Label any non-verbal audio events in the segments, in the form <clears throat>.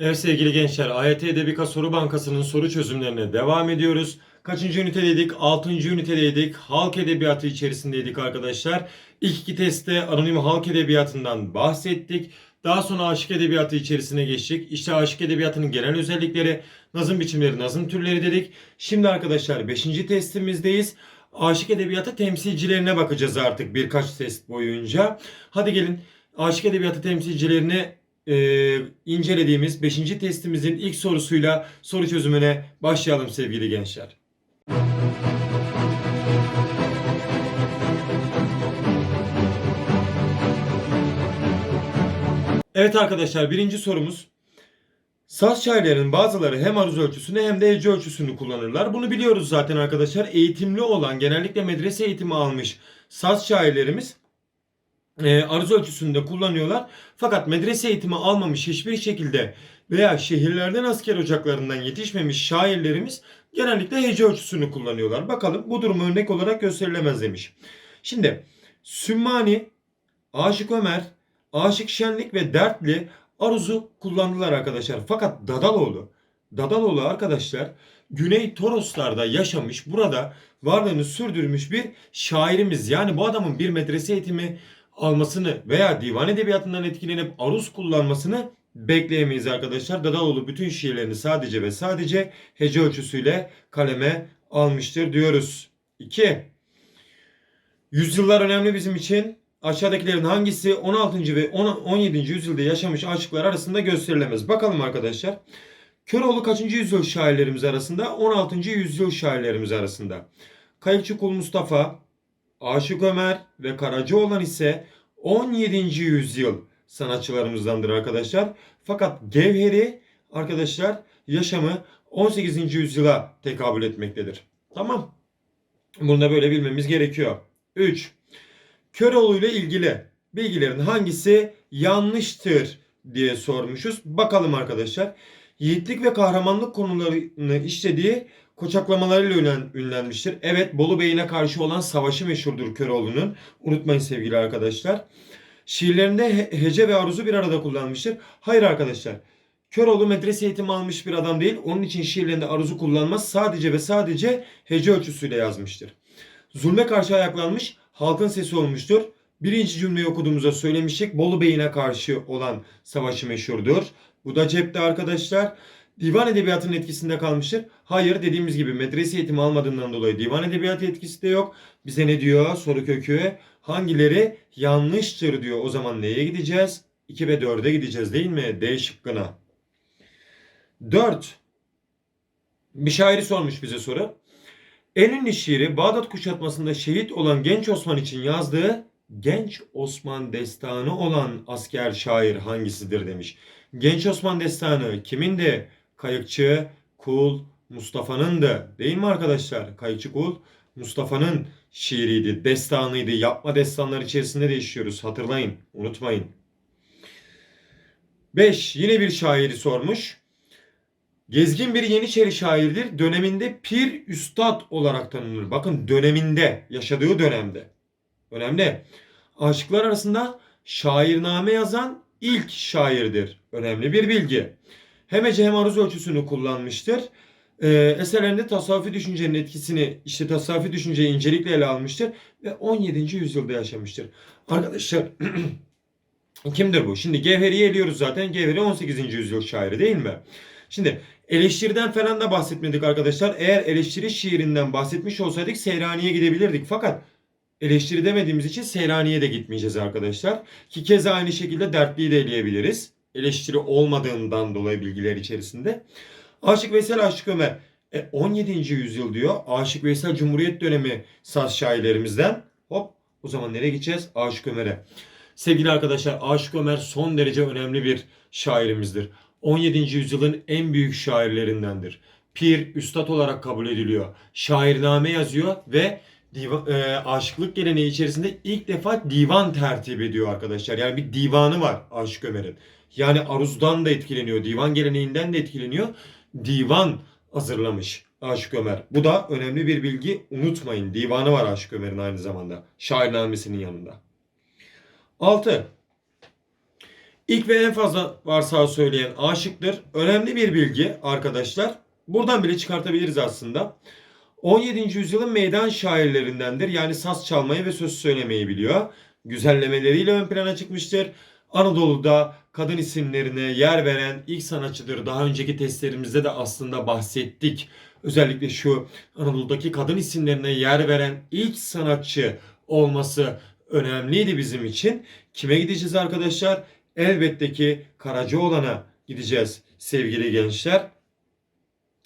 Evet sevgili gençler, AYT Edebika Soru Bankası'nın soru çözümlerine devam ediyoruz. Kaçıncı ünitedeydik? Altıncı ünitedeydik. Halk edebiyatı içerisindeydik arkadaşlar. İlk iki testte anonim halk edebiyatından bahsettik. Daha sonra aşık edebiyatı içerisine geçtik. İşte aşık edebiyatının genel özellikleri, nazım biçimleri, nazım türleri dedik. Şimdi arkadaşlar 5. testimizdeyiz. Aşık edebiyatı temsilcilerine bakacağız artık birkaç test boyunca. Hadi gelin aşık edebiyatı temsilcilerini e, incelediğimiz 5. testimizin ilk sorusuyla soru çözümüne başlayalım sevgili gençler. Evet arkadaşlar birinci sorumuz. Saz şairlerinin bazıları hem aruz ölçüsünü hem de hece ölçüsünü kullanırlar. Bunu biliyoruz zaten arkadaşlar. Eğitimli olan genellikle medrese eğitimi almış saz şairlerimiz e, aruz ölçüsünde kullanıyorlar. Fakat medrese eğitimi almamış hiçbir şekilde veya şehirlerden asker ocaklarından yetişmemiş şairlerimiz genellikle hece ölçüsünü kullanıyorlar. Bakalım bu durum örnek olarak gösterilemez demiş. Şimdi Sümmani, Aşık Ömer, Aşık Şenlik ve Dertli aruzu kullandılar arkadaşlar. Fakat Dadaloğlu, Dadaloğlu arkadaşlar Güney Toroslar'da yaşamış, burada varlığını sürdürmüş bir şairimiz. Yani bu adamın bir medrese eğitimi almasını veya divan edebiyatından etkilenip aruz kullanmasını bekleyemeyiz arkadaşlar. Dadaloğlu bütün şiirlerini sadece ve sadece hece ölçüsüyle kaleme almıştır diyoruz. 2. Yüzyıllar önemli bizim için. Aşağıdakilerin hangisi 16. ve 10 17. yüzyılda yaşamış aşıklar arasında gösterilemez? Bakalım arkadaşlar. Köroğlu kaçıncı yüzyıl şairlerimiz arasında? 16. yüzyıl şairlerimiz arasında. Kayıkçı Kul Mustafa, Aşık Ömer ve Karacaoğlan ise 17. yüzyıl sanatçılarımızdandır arkadaşlar. Fakat Gevheri arkadaşlar yaşamı 18. yüzyıla tekabül etmektedir. Tamam. Bunu da böyle bilmemiz gerekiyor. 3. Köroğlu ile ilgili bilgilerin hangisi yanlıştır diye sormuşuz. Bakalım arkadaşlar. Yiğitlik ve kahramanlık konularını işlediği koçaklamalarıyla ünlen, ünlenmiştir. Evet Bolu Bey'ine karşı olan savaşı meşhurdur Köroğlu'nun. Unutmayın sevgili arkadaşlar. Şiirlerinde he- hece ve aruzu bir arada kullanmıştır. Hayır arkadaşlar. Köroğlu medrese eğitimi almış bir adam değil. Onun için şiirlerinde aruzu kullanmaz. Sadece ve sadece hece ölçüsüyle yazmıştır. Zulme karşı ayaklanmış, halkın sesi olmuştur. Birinci cümleyi okuduğumuzda söylemiştik. Bolu Bey'ine karşı olan savaşı meşhurdur. Bu da cepte arkadaşlar. Divan edebiyatının etkisinde kalmıştır. Hayır dediğimiz gibi medrese eğitimi almadığından dolayı divan edebiyatı etkisi de yok. Bize ne diyor soru kökü? Hangileri yanlıştır diyor. O zaman neye gideceğiz? 2 ve 4'e gideceğiz değil mi? D şıkkına. 4. Bir şairi sormuş bize soru. En ünlü şiiri Bağdat kuşatmasında şehit olan Genç Osman için yazdığı Genç Osman destanı olan asker şair hangisidir demiş. Genç Osman destanı kimindi? Kayıkçı Kul Mustafa'nındı. Değil mi arkadaşlar? Kayıkçı Kul Mustafa'nın şiiriydi, destanıydı. Yapma destanlar içerisinde de işliyoruz. Hatırlayın, unutmayın. 5. Yine bir şairi sormuş. Gezgin bir Yeniçeri şairdir. Döneminde pir üstad olarak tanınır. Bakın döneminde, yaşadığı dönemde. Önemli. Aşıklar arasında şairname yazan ilk şairdir. Önemli bir bilgi. Hem hece hem aruz ölçüsünü kullanmıştır. Ee, eserlerinde tasavvufi düşüncenin etkisini, işte tasavvufi düşünceyi incelikle ele almıştır ve 17. yüzyılda yaşamıştır. Arkadaşlar <clears throat> kimdir bu? Şimdi Gevheri'yi eliyoruz zaten. Gevheri 18. yüzyıl şairi değil mi? Şimdi eleştiriden falan da bahsetmedik arkadaşlar. Eğer eleştiri şiirinden bahsetmiş olsaydık Seyrani'ye gidebilirdik. Fakat eleştiri demediğimiz için Seyrani'ye de gitmeyeceğiz arkadaşlar. Ki keza aynı şekilde dertliyi de eleyebiliriz. Eleştiri olmadığından dolayı bilgiler içerisinde. Aşık Veysel Aşık Ömer. E, 17. yüzyıl diyor. Aşık Veysel Cumhuriyet dönemi saz şairlerimizden. Hop o zaman nereye gideceğiz? Aşık Ömer'e. Sevgili arkadaşlar Aşık Ömer son derece önemli bir şairimizdir. 17. yüzyılın en büyük şairlerindendir. Pir, üstad olarak kabul ediliyor. Şairname yazıyor ve diva, e, aşıklık geleneği içerisinde ilk defa divan tertip ediyor arkadaşlar. Yani bir divanı var Aşık Ömer'in. Yani aruzdan da etkileniyor, divan geleneğinden de etkileniyor. Divan hazırlamış Aşık Ömer. Bu da önemli bir bilgi. Unutmayın. Divanı var Aşık Ömer'in aynı zamanda. Şairnamesinin yanında. 6. İlk ve en fazla varsağı söyleyen aşıktır. Önemli bir bilgi arkadaşlar. Buradan bile çıkartabiliriz aslında. 17. yüzyılın meydan şairlerindendir. Yani saz çalmayı ve söz söylemeyi biliyor. Güzellemeleriyle ön plana çıkmıştır. Anadolu'da kadın isimlerine yer veren ilk sanatçıdır. Daha önceki testlerimizde de aslında bahsettik. Özellikle şu Anadolu'daki kadın isimlerine yer veren ilk sanatçı olması önemliydi bizim için. Kime gideceğiz arkadaşlar? Elbette ki Karacaoğlan'a gideceğiz sevgili gençler.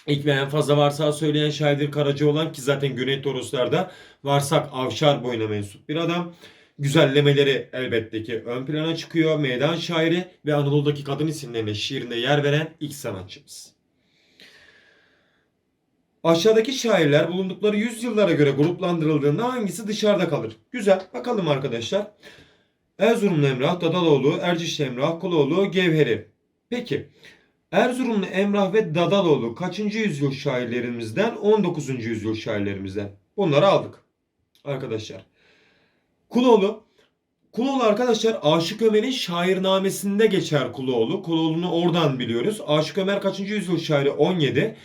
İlk ve en fazla varsağı söyleyen şairdir Karacaoğlan ki zaten Güney Toroslar'da varsak avşar boyuna mensup bir adam. Güzellemeleri elbette ki ön plana çıkıyor. Meydan şairi ve Anadolu'daki kadın isimlerine şiirinde yer veren ilk sanatçımız. Aşağıdaki şairler bulundukları yüzyıllara göre gruplandırıldığında hangisi dışarıda kalır? Güzel. Bakalım arkadaşlar. Erzurumlu Emrah, Dadaloğlu, Ercişli Emrah, Kuloğlu, Gevheri. Peki. Erzurumlu Emrah ve Dadaloğlu kaçıncı yüzyıl şairlerimizden? 19. yüzyıl şairlerimizden. Bunları aldık. Arkadaşlar. Kuloğlu. Kuloğlu arkadaşlar Aşık Ömer'in şairnamesinde geçer Kuloğlu. Kuloğlu'nu oradan biliyoruz. Aşık Ömer kaçıncı yüzyıl şairi? 17.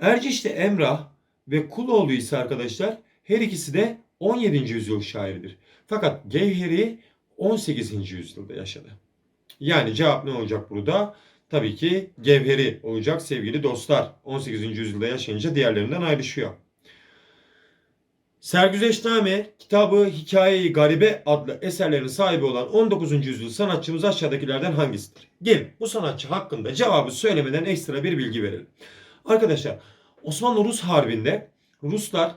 Erciş'te Emrah ve Kuloğlu ise arkadaşlar her ikisi de 17. yüzyıl şairidir. Fakat Gevheri 18. yüzyılda yaşadı. Yani cevap ne olacak burada? Tabii ki Gevheri olacak sevgili dostlar. 18. yüzyılda yaşayınca diğerlerinden ayrışıyor. Sergüzeşname kitabı Hikaye-i Garibe adlı eserlerin sahibi olan 19. yüzyıl sanatçımız aşağıdakilerden hangisidir? Gelin bu sanatçı hakkında cevabı söylemeden ekstra bir bilgi verelim. Arkadaşlar Osmanlı-Rus Harbi'nde Ruslar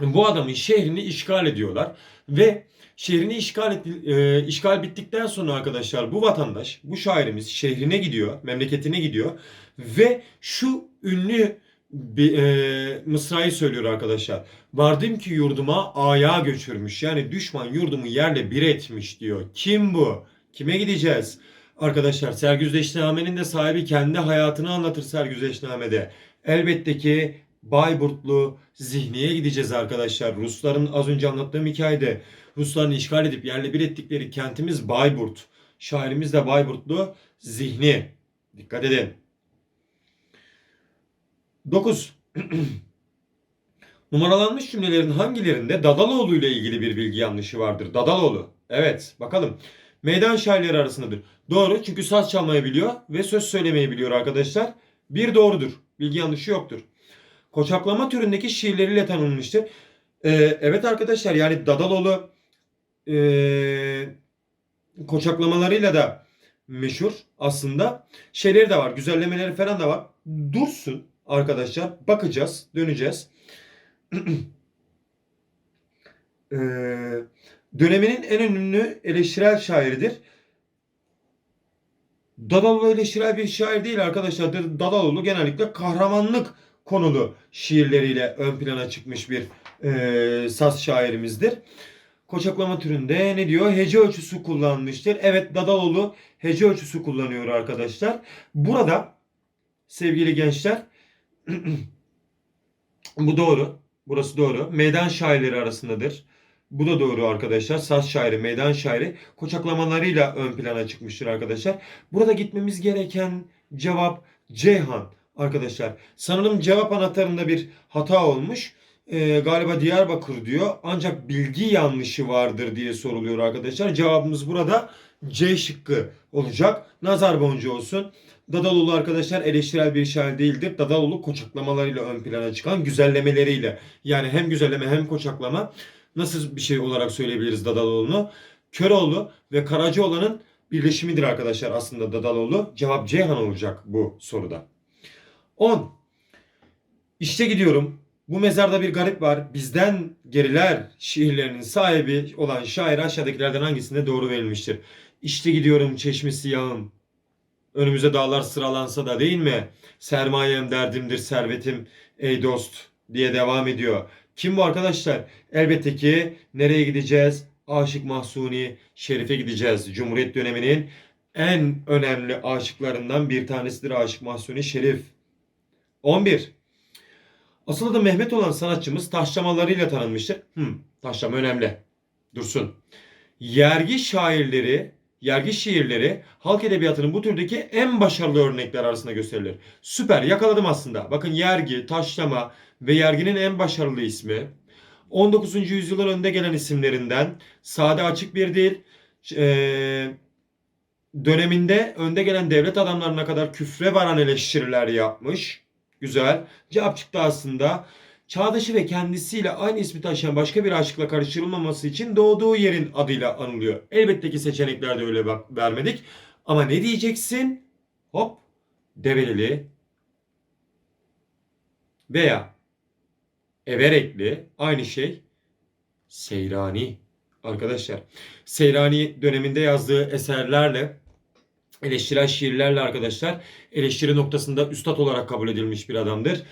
bu adamın şehrini işgal ediyorlar ve şehrini işgal et, e, işgal bittikten sonra arkadaşlar bu vatandaş, bu şairimiz şehrine gidiyor, memleketine gidiyor ve şu ünlü bir e, mısrayı söylüyor arkadaşlar. Vardım ki yurduma aya göçürmüş. Yani düşman yurdumu yerle bir etmiş diyor. Kim bu? Kime gideceğiz? Arkadaşlar Sergüzeşname'nin de sahibi kendi hayatını anlatır Sergüzeşname'de. Elbette ki Bayburtlu Zihni'ye gideceğiz arkadaşlar. Rusların az önce anlattığım hikayede Rusların işgal edip yerle bir ettikleri kentimiz Bayburt. Şairimiz de Bayburtlu Zihni. Dikkat edin. 9. <clears throat> Numaralanmış cümlelerin hangilerinde Dadaloğlu ile ilgili bir bilgi yanlışı vardır? Dadaloğlu. Evet bakalım. Meydan şairleri arasındadır. Doğru çünkü saz çalmayı biliyor ve söz söylemeyi biliyor arkadaşlar. Bir doğrudur. Bilgi yanlışı yoktur. Koçaklama türündeki şiirleriyle tanınmıştır. Ee, evet arkadaşlar yani Dadaloğlu ee, koçaklamalarıyla da meşhur aslında. Şeyleri de var. Güzellemeleri falan da var. Dursun arkadaşlar. Bakacağız. Döneceğiz. <clears throat> ee, döneminin en ünlü eleştirel şairidir. Dadaloğlu eleştirel bir şair değil arkadaşlar. Dadaloğlu genellikle kahramanlık konulu şiirleriyle ön plana çıkmış bir e, saz şairimizdir. Koçaklama türünde ne diyor? Hece ölçüsü kullanmıştır. Evet Dadaloğlu hece ölçüsü kullanıyor arkadaşlar. Burada sevgili gençler <clears throat> bu doğru. Burası doğru. Meydan şairleri arasındadır. Bu da doğru arkadaşlar. Saz şairi, meydan şairi koçaklamalarıyla ön plana çıkmıştır arkadaşlar. Burada gitmemiz gereken cevap Ceyhan arkadaşlar. Sanırım cevap anahtarında bir hata olmuş. Ee, galiba Diyarbakır diyor. Ancak bilgi yanlışı vardır diye soruluyor arkadaşlar. Cevabımız burada C şıkkı olacak. Nazar boncuğu olsun. Dadaloğlu arkadaşlar eleştirel bir şair değildir. Dadaloğlu koçaklamalarıyla ön plana çıkan güzellemeleriyle. Yani hem güzelleme hem koçaklama. Nasıl bir şey olarak söyleyebiliriz Dadaloğlu'nu? Köroğlu ve Karacaoğlan'ın birleşimidir arkadaşlar aslında Dadaloğlu. Cevap Ceyhan olacak bu soruda. 10. İşte gidiyorum. Bu mezarda bir garip var. Bizden geriler şiirlerinin sahibi olan şair aşağıdakilerden hangisinde doğru verilmiştir? İşte gidiyorum çeşmesi yağım. Önümüze dağlar sıralansa da değil mi? Sermayem derdimdir servetim ey dost diye devam ediyor. Kim bu arkadaşlar? Elbette ki nereye gideceğiz? Aşık Mahsuni Şerif'e gideceğiz. Cumhuriyet döneminin en önemli aşıklarından bir tanesidir Aşık Mahsuni Şerif. 11. Asıl adı Mehmet olan sanatçımız taşlamalarıyla tanınmıştır. Hmm, taşlama önemli. Dursun. Yergi şairleri Yergi şiirleri halk edebiyatının bu türdeki en başarılı örnekler arasında gösterilir. Süper yakaladım aslında. Bakın yergi, taşlama ve yerginin en başarılı ismi. 19. yüzyılın önde gelen isimlerinden sade açık bir dil, eee, döneminde önde gelen devlet adamlarına kadar küfre varan eleştiriler yapmış. Güzel. Cevap çıktı aslında. Çağdaşı ve kendisiyle aynı ismi taşıyan başka bir aşıkla karıştırılmaması için doğduğu yerin adıyla anılıyor. Elbette ki seçeneklerde öyle bak vermedik. Ama ne diyeceksin? Hop. Develili veya Everekli aynı şey. Seyrani. Arkadaşlar Seyrani döneminde yazdığı eserlerle eleştirel şiirlerle arkadaşlar eleştiri noktasında üstad olarak kabul edilmiş bir adamdır.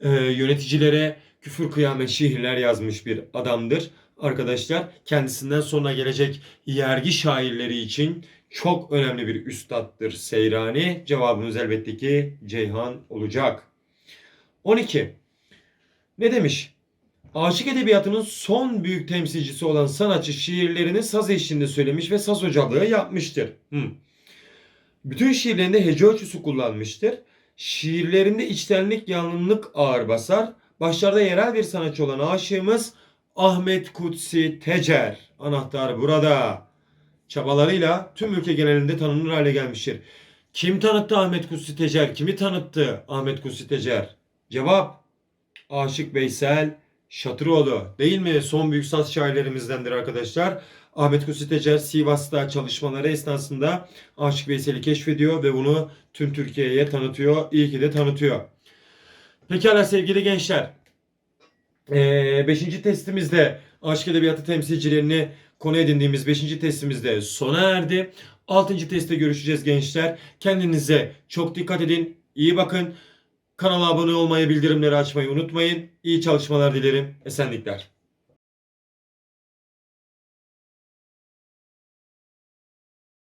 Ee, yöneticilere küfür kıyamet şiirler yazmış bir adamdır. Arkadaşlar kendisinden sonra gelecek yergi şairleri için çok önemli bir üstattır Seyrani. Cevabımız elbette ki Ceyhan olacak. 12. Ne demiş? Aşık edebiyatının son büyük temsilcisi olan sanatçı şiirlerini saz eşliğinde söylemiş ve saz hocalığı yapmıştır. Hmm. Bütün şiirlerinde hece ölçüsü kullanmıştır. Şiirlerinde içtenlik, yanlılık ağır basar. Başlarda yerel bir sanatçı olan aşığımız Ahmet Kutsi Tecer. Anahtar burada. Çabalarıyla tüm ülke genelinde tanınır hale gelmiştir. Kim tanıttı Ahmet Kutsi Tecer? Kimi tanıttı Ahmet Kutsi Tecer? Cevap Aşık Veysel Şatıroğlu değil mi? Son büyük saz şairlerimizdendir arkadaşlar. Ahmet Kutsi Tecer Sivas'ta çalışmaları esnasında Aşık Veysel'i keşfediyor ve bunu tüm Türkiye'ye tanıtıyor. İyi ki de tanıtıyor. Pekala sevgili gençler. Ee, beşinci testimizde aşk edebiyatı temsilcilerini konu edindiğimiz beşinci testimizde sona erdi. Altıncı testte görüşeceğiz gençler. Kendinize çok dikkat edin. İyi bakın. Kanala abone olmayı, bildirimleri açmayı unutmayın. İyi çalışmalar dilerim. Esenlikler.